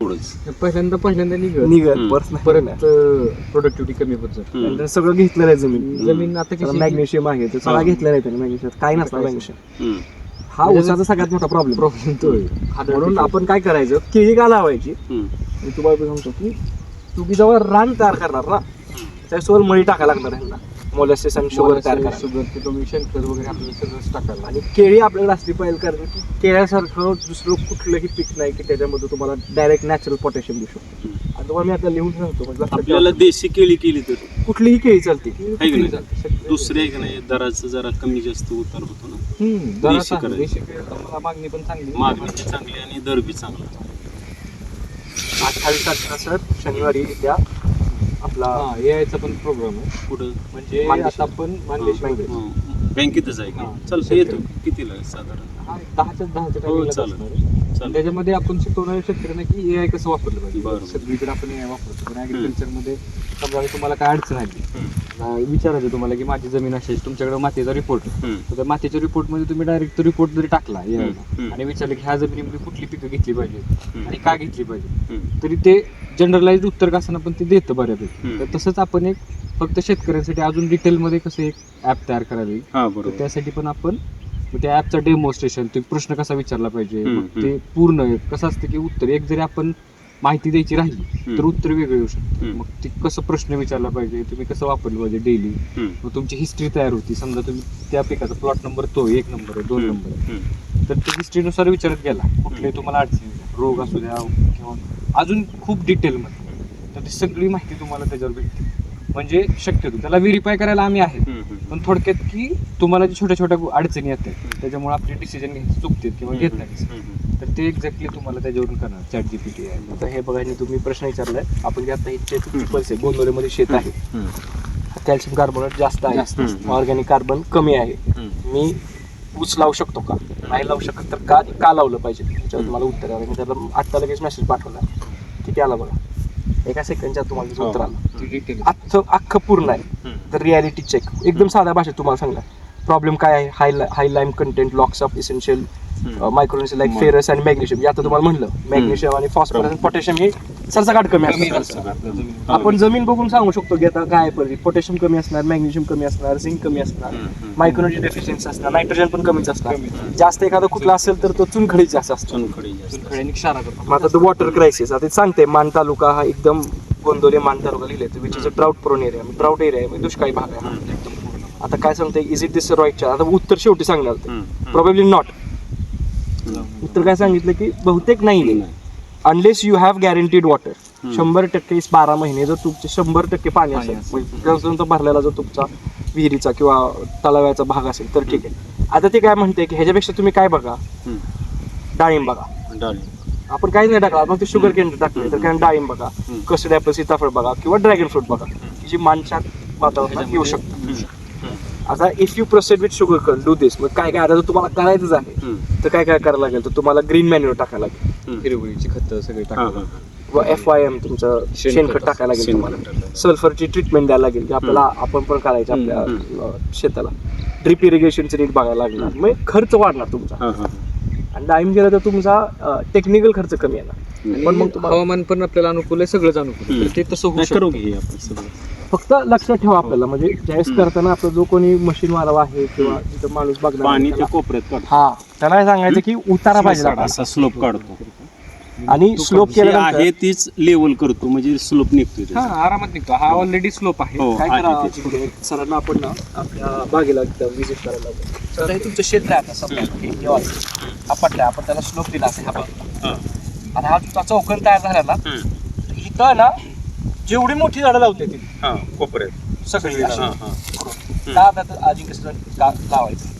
पहिल्यांदा पहिल्यांदा निघत निघत. परत नाही. प्रोडक्टिव्हिटी कमी होत जाते. नंतर सगळं घेतलेलं आहे जमीन जमीन आता कशी मॅग्नेशियम आहे ते सगळं हा. घेतलेलं आहे त्याने मॅग्नेशियम काय नसतं मॅग्नेशियम. हा म्हणजे उसाचा सगळ्यात मोठा प्रॉब्लेम प्रॉब्लेम तो आहे. म्हणून आपण काय करायचं केळी का लावायची. मी तुम्हाला सांगतो की तुम्ही जेव्हा रान तयार करणार ना त्याच्यावर मळी टाकायला लागणार ह्यांना मोलॅसिस आणि शुगर तयार करायला शुगर ते तुम्ही शेणखत वगैरे आपल्याला सगळंच टाकायला आणि केळी आपल्याकडे असली पाहिजे कारण की केळ्यासारखं दुसरं कुठलंही पीक नाही की त्याच्यामध्ये तुम्हाला डायरेक्ट नॅचरल पोटॅशियम देऊ शकतो. आणि तुम्हाला मी आता लिहून सांगतो म्हणजे लक्षात आपल्याला. देशी केळी केली तर कुठलीही केळी चालते आहे की नाही? चालते. दुसरे आहे की नाही दराचं जरा कमी जास्त उतार होतो ना देशी. करायचं. मला मागणी पण चांगली मागणी बी चांगली आणि दर बी चांगला अठ्ठावीस तारखेला सर शनिवारी त्या आपला हा यायचा पण प्रोग्राम आहे पुढं म्हणजे. आता पण मानदेशमध्ये हं. बँकेतच आहे. का चालतं येतो कितीला साधारण हा, दहाच्या दहाच्या हो, चालेल. आणि त्याच्यामध्ये आपण शिकवणार शेतकऱ्यांना की एआय कसं वापरलं पाहिजे. सगळीकडे आपण एआय वापरतो पण ऍग्रिकल्चरमध्ये समजा तुम्हाला काय अडचण आली. अं, विचारायचं तुम्हाला की माझी जमीन अशी आहे, तुमच्याकडे मातीचा रिपोर्ट. तर त्या मातीच्या रिपोर्टमध्ये तुम्ही डायरेक्ट तो रिपोर्ट जरी टाकला AI ला, हम्म. आणि विचारलं की ह्या जमिनीमध्ये कुठली पिकं घेतली पाहिजे हम्म. आणि का घेतली पाहिजे. तरी ते जनरलाइज उत्तर कसं पण ते देतं बऱ्यापैकी हम्म. तर तसंच आपण एक फक्त शेतकऱ्यांसाठी अजून डिटेलमध्ये कसं एक ॲप तयार करावी हा तर बरोबर त्यासाठी पण आपण मग त्या ॲपचा डेमॉन्स्ट्रेशन ते प्रश्न कसा विचारला पाहिजे? मग ते पूर्ण कसं असतं की उत्तर? एक जरी आपण माहिती द्यायची राहिली तर. उत्तर वेगळं येऊ शकतं. मग ते कसं प्रश्न विचारला पाहिजे? तुम्ही कसं वापरलं पाहिजे डेली. मग तुमची हिस्ट्री तयार होती. समजा तुम्ही त्या पिकाचा प्लॉट नंबर तो एक नंबर आहे दोन. नंबर आहे. तर ते हिस्ट्रीनुसार विचारत गेला. कुठले तुम्हाला अडचणी रोग असू द्या किंवा अजून खूप डिटेलमध्ये तर ती सगळी माहिती तुम्हाला त्याच्यावर भेटते. म्हणजे शक्यतो. त्याला व्हेरीफाय करायला आम्ही आहे. पण थोडक्यात की तुम्हाला जे छोट्या छोट्या अडचणी येतात त्याच्यामुळे आपले डिसिजन घ्यायचे चुकतात किंवा घेत नाही. तर ते एक्झॅक्टली तुम्हाला त्याच्यावरून करणार चॅट जीपीटी आहे. आता हे बघायला तुम्ही प्रश्न विचारलाय. आपण जे आता इथे पर्सेंट गोंदवलेमध्ये शेत आहे. हं. कॅल्शियम कार्बोनेट जास्त आहे. ऑर्गॅनिक कार्बन कमी आहे. मी ऊस लावू शकतो का? नाही लावू शकत तर का का लावलं पाहिजे? त्याच्यावर तुम्हाला उत्तर आहे मी त्याला आत्ता लगेच मेसेज पाठवला. किती आला बघा. एका सेकंडच्या तुम्हाला त्याचं उत्तर आलं. अख्खं अख्खं पूर्ण आहे. हं. तर रियालिटी चेक एकदम साध्या भाषेत तुम्हाला सांगणार. प्रॉब्लेम काय आहे? High high lime content lacks of essential हं. Microns like. फेरस आणि मॅग्नेशियम आता तुम्हाला म्हणलं मॅग्नेशियम आणि फॉस्फरस आणि पोटॅशियम हे सरसकट कमी असतात. आपण जमीन बघून सांगू शकतो की आता काय परिस्थिती. पोटॅशियम कमी असणार मॅग्नेशियम कमी असणार झिंक कमी असणार. मायक्रोन्यूट्रिएंट डेफिशियन्सी असणार नायट्रोजन पण कमीच कमी. असणार जास्त एखादा कुठला असेल तर तो जास्त असतो. चुनखडी जास्त. मग आता तो वॉटर क्रायसिस आता सांगते मान तालुका हा एकदम गोंदवले मान तालुका लिहिले which is a drought prone area drought area आहे म्हणजे दुष्काळी भाग आहे. एकदम पूर्ण आता काय सांगते इज इट दिस राईट आता उत्तर शेवटी सांगणार ते. Probably not. उत्तर काय सांगितलं की बहुतेक नाही. Unless you have guaranteed water. शंभर टक्के बारा महिने जर तुमचे शंभर टक्के पाणी असेल. म्हणजे भरलेला जर तुमचा विहिरीचा किंवा तलाव्याचा भाग असेल तर ठीक आहे आता ते काय म्हणते की ह्याच्यापेक्षा तुम्ही काय बघा. डाळिंब बघा. आपण काहीच नाही टाकला मग ते शुगर केंद्र टाकले तर काय डाळिंब बघा हम्म. कसं आपलं सीताफळ बघा किंवा ड्रॅगन फ्रूट बघा की जी मानच्या वातावरणात येऊ शकतं. हं. आता if you proceed with sugarcane do this मग काय काय आता तुम्हाला करायचंच आहे हं. तर काय काय करायला लागेल? तर तुम्हाला ग्रीन मॅन्युअर टाकायला लागेल. हं. हिरवळीची खत सगळे. व एफ वाय एम तुमचं शेणखत टाकायला लागेल तुम्हाला. टाकायला. सल्फरची ट्रीटमेंट द्यायला लागेल की आपल्याला आपण पण करायचं आपल्या शेताला. ड्रिप इरिगेशनची नीट बघायला लागणार. मग खर्च वाढणार तुमचा. हा, हा. आणि डाळिंब गेलं तर तुमचा टेक्निकल खर्च कमी येणार. पण मग हवामान पण आपल्याला अनुकूल आहे सगळंच अनुकूल ते तसं होऊ शकतं. फक्त लक्षात ठेवा आपल्याला. म्हणजे ज्यावेळेस. करताना आपला जो कोणी मशीन वाला आहे किंवा जिथं माणूस बघणार पाणी त्या त्याला- कोपऱ्यात काढतो. हा. त्याला हे सांगायचं की उतारा पाहिजे असा- स्लोप काढतो. आणि स्लोप जे केल्यानंतर आहे तीच लेवल करतो. म्हणजे स्लोप निघतो हा त्याचा. आरामात निघतो. हा ऑलरेडी स्लोप आहे. हो काय आहे सरांना आपण ना आपल्या बागेला व्हिजिट करायला तर हे तुमचं क्षेत्र आहे आता समजा हे निवासी. हा पट्टा आहे, आपण त्याला स्लोप दिला असेल हा. हा. आणि हा तुमचा चौकन तयार झाला ना? इथं ना जेवढी मोठी झाडं लावते ती हा कोपऱ्यात सगळी अशी हा, हा. करून. का आता तर अजिंक्य सर का लावायचं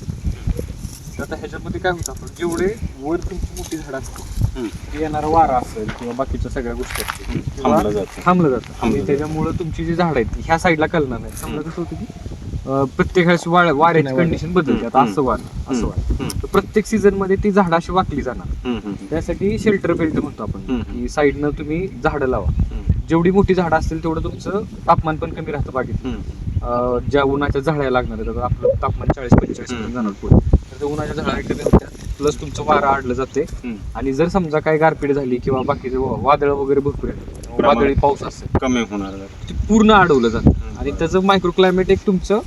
तर आता ह्याच्यामध्ये काय होतं आपण जेवढे वर तुमची मोठी झाड असतील हं. ते येणारा वारा असेल किंवा बाकीच्या सगळ्या गोष्टी असतील. किंवा थांबलं जातं. थांबलं जातं थांबलं आणि जातं. त्याच्यामुळं तुमची जी झाड आहेत ह्या साईडला कलणार नाही समजा कसं होतं की अं, प्रत्येक वेळेस वा- वाऱ्याची कंडिशन बदलते आता असं वार असं हं. वार. तर प्रत्येक सीझनमध्ये ती झाडं अशी वाकली जाणार हं, हं, त्यासाठी शेल्टर बेल्ट म्हणतो आपण. की साईडनं तुम्ही झाडं लावा. जेवढी मोठी झाडं असतील तेवढं तुमचं तापमान पण कमी राहतं बागेत. अं, ज्या उन्हाच्या झाड्या लागणार आहेत आता आपलं तापमान चाळीस पंचेचाळीस पर्यंत जाणार पुढे तर त्या उन्हाच्या झाड्या कमी होत्या प्लस तुमचं वारं आडलं जाते. आणि जर समजा काही गारपीट झाली किंवा बाकीचे वादळ वगैरे भरपूर आहे वादळी पाऊस असेल कमी होणार जरा. ते पूर्ण अडवलं जातं हम्म. आणि त्याचं मायक्रो क्लायमेट एक तुमचं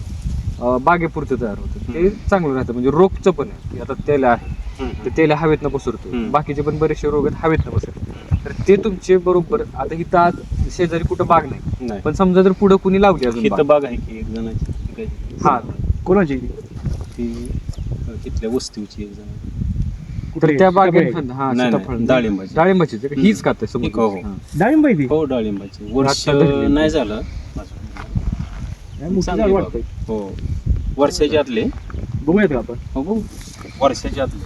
अं, बागेपुरतं तयार होतं ते हम्म. चांगलं राहतं म्हणजे रोगचं पण आहे की आता तेल आहे हम्म. ते तेल हवेतनं पसरतो हम्म. बाकीचे पण बरेचसे रोग आहेत हवेतनं पसरतो तर ते तुमचे बरोबर आता इथं आज शेजारी कुठं बाग नाही. नाही. पण समजा जर पुढं कुणी लावली अजून इथं बाग. आहे की एक जणाची हा. कोणाची? ती अं, तिथल्या वस्तीची एक जण. तर त्या बागेत हा नाही, सीताफळ नाही, डाळिंबाची. डाळिंबाची आहे का? हीच का ते हो, हो. डाळिंब आहे ती हो डाळिंबाची. वर्ष आता धरली. नाही. झालं. काय मोठी चांगली झाड बाग. वाटतंय. हो. वर्षाच्या आतले. बघूयात का आपण? हो बघू. वर्षाच्या आतले.